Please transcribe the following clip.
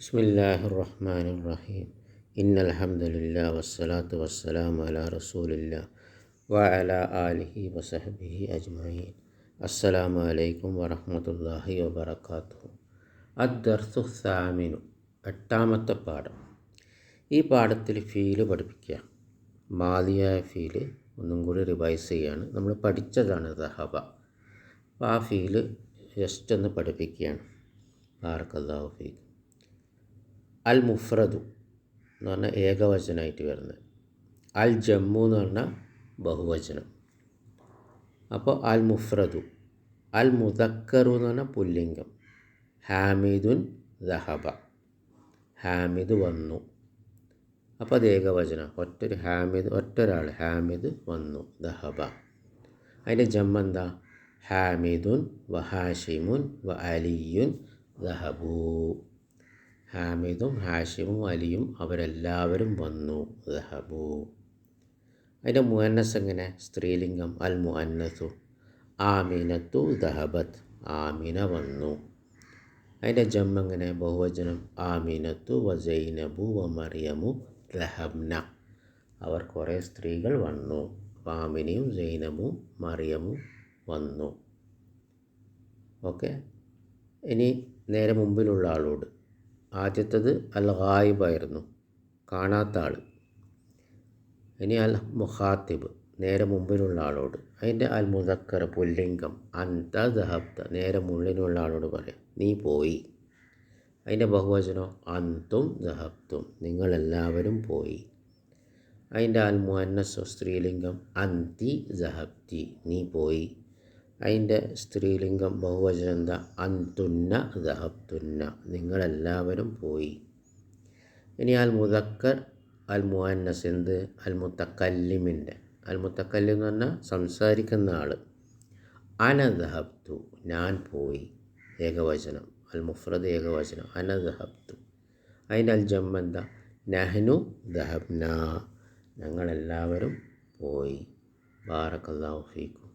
ബിസ്മില്ലാഹി റഹ്മാൻ റഹീം ഇന്നൽ ഇന്നൽഹമ്മദില്ല വസ്സലാത്തു വസ്സലാം അല റസൂലില്ല വ ആലിഹി വസഹബിഹി അജ്മഈൻ. അസ്സലാമു അലൈക്കും വറഹമത്തല്ലാഹി വബർക്കാത്തു അദ്ദർസു സാമിനു. എട്ടാമത്തെ പാഠം. ഈ പാഠത്തിൽ ഫീൽ പഠിപ്പിക്കുക. മാതിയായ ഫീൽ ഒന്നും കൂടി റിവൈസ് ചെയ്യാണ്. നമ്മൾ പഠിച്ചതാണ് ദഹബ. അപ്പോൾ ആ ഫീൽ ജസ്റ്റ് ഒന്ന് പഠിപ്പിക്കുകയാണ്. ആർക്കല്ലാഹു ഫീക്ക്. അൽ മുഫ്രദു എന്ന് പറഞ്ഞാൽ ഏകവചനമായിട്ട് വരുന്നത്. അൽ ജമ്മു എന്ന് പറഞ്ഞാൽ ബഹുവചനം. അപ്പോൾ അൽ മുഫ്രദു അൽ മുദക്കറു എന്ന് പറഞ്ഞാൽ പുല്ലിംഗം. ഹാമിദുൻ ദഹബ. ഹാമിദ് വന്നു. അപ്പോൾ അത് ഏകവചനം. ഒറ്റൊരു ഹാമിദ് ഒറ്റൊരാൾ ഹാമിദ് വന്നു ദഹബ. അതിന്റെ ജമ്മ എന്താ? ഹാമിദുൻ വഹാഷിമുൻ ഹാഷിമുൻ വ അലിയുൻ ദഹബൂ. ഹാമിദും ഹാഷിമും അലിയും അവരെല്ലാവരും വന്നു. ദഹബു. അതിന്റെ മുഹന്നസ് എങ്ങനെ? സ്ത്രീലിംഗം അൽ മുഹന്നസു. ആമീനത്തു ദഹബത്ത് ആമിന വന്നു. അതിന്റെ ജമ്മ എങ്ങനെ? ബഹുവചനം ആമീനത്തു വ ജൈനബു വ മറിയമു ദഹബ്ന. അവർ കുറേ സ്ത്രീകൾ വന്നു. ആമിനിയും സൈനബും മറിയമും വന്നു. ഓക്കെ? ഇനി നേരെ മുമ്പിലുള്ള ആളോട്. ആദ്യത്തത് അൽ ഗായിബായിരുന്നു കാണാത്ത ആൾ ഇനി അൽ മുഖാത്തിബ് നേരെ മുമ്പിലുള്ള ആളോട്. അതിന്റെ അൽ മുതക്കർ പുല്ലിംഗം അന്ത ദഹബ്ത നേരെ മുള്ളിനുള്ള ആളോട് പറയാം നീ പോയി. അതിന്റെ ബഹുവചനോ അന്തും ദഹബ്തും നിങ്ങളെല്ലാവരും പോയി. അതിന്റെ അൽ മുഹന്നസ് സ്ത്രീലിംഗം അന്തി ദഹബ്തി നീ പോയി. അതിന്റെ സ്ത്രീലിംഗം ബഹുവചനം എന്താ അന്തുന്ന ദഹബ്തുന്ന നിങ്ങളെല്ലാവരും പോയി. ഇനി അൽ മുതക്കർ അൽ മുഹന്നസ് എന്ത്? അൽ മുത്തക്കല്ലിമിന്റെ അൽ മുത്തക്കല്ലിം എന്ന് പറഞ്ഞാൽ സംസാരിക്കുന്ന ആൾ അന ദഹബ്തു ഞാൻ പോയി. ഏകവചനം. അൽ മുഫ്രദ് ഏകവചനം. അന ദഹബ്തു. അതിന്റെ അൽ ജമ്മ എന്താ? നഹ്നു ദഹബ്ന. ഞങ്ങളെല്ലാവരും പോയി. ബാറക്കല്ലാഹു ഫീക്കും.